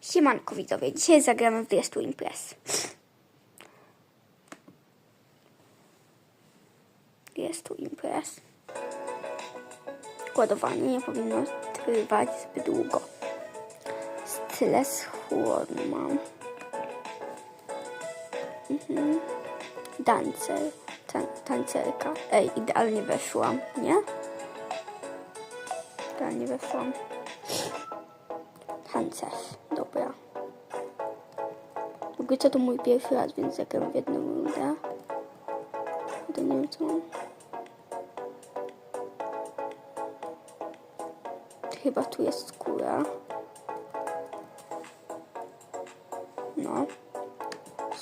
Siemanko widzowie, dzisiaj zagramy w Dress to Impress. Dress to Impress. Ładowanie nie powinno trwać zbyt długo. Tyle schłodno mam. Mhm. Dancer, tan tancerka. Ej, idealnie weszłam, nie? Idealnie weszłam. Tancerz, dobra. W ogóle co to mój pierwszy raz, więc zagram w jedną rundę. To nie wiem co. Chyba tu jest skóra. No.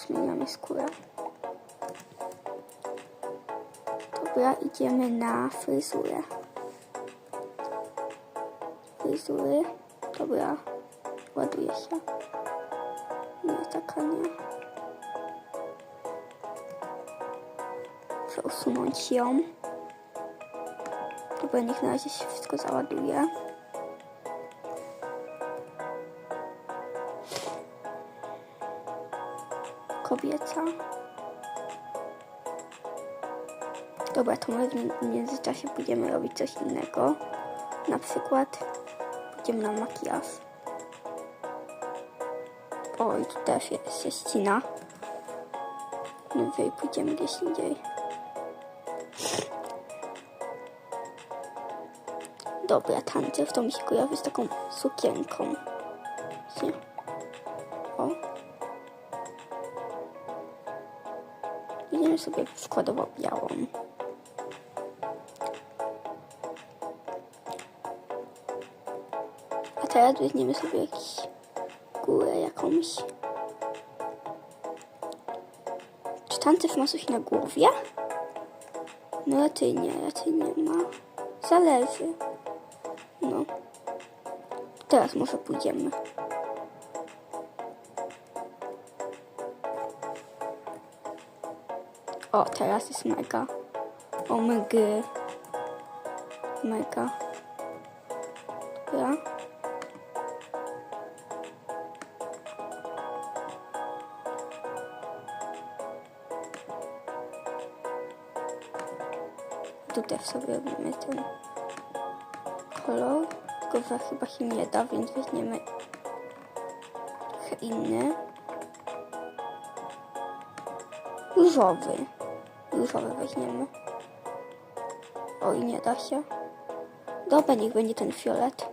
Zmieniamy skórę. Dobra, idziemy na fryzurę. Fryzury. Dobra. Ładuje się. Nie, taka nie. Muszę usunąć ją. Dobra, niech na razie się wszystko załaduje. Kobieca. Dobra, to może w międzyczasie pójdziemy robić coś innego. Na przykład pójdziemy na makijaż. O, i tu też jest, się ścina. No i pójdziemy gdzieś indziej. Dobra, tancerz to mi się kojarzy z taką sukienką. O. Idziemy sobie przykładowo białą. A teraz weźmiemy sobie jakiś górę jakąś. Czy tancerz ma coś na głowie? No raczej nie, raczej nie ma. Zależy. No. Teraz może pójdziemy. O, teraz jest mega. O, mega. Mega. Dobra. Tu też sobie robimy ten kolor. Tylko, chyba się nie da, więc weźmiemy trochę inny. Różowy. Różowy weźmiemy. Oj, nie da się. Dobra, niech będzie ten fiolet.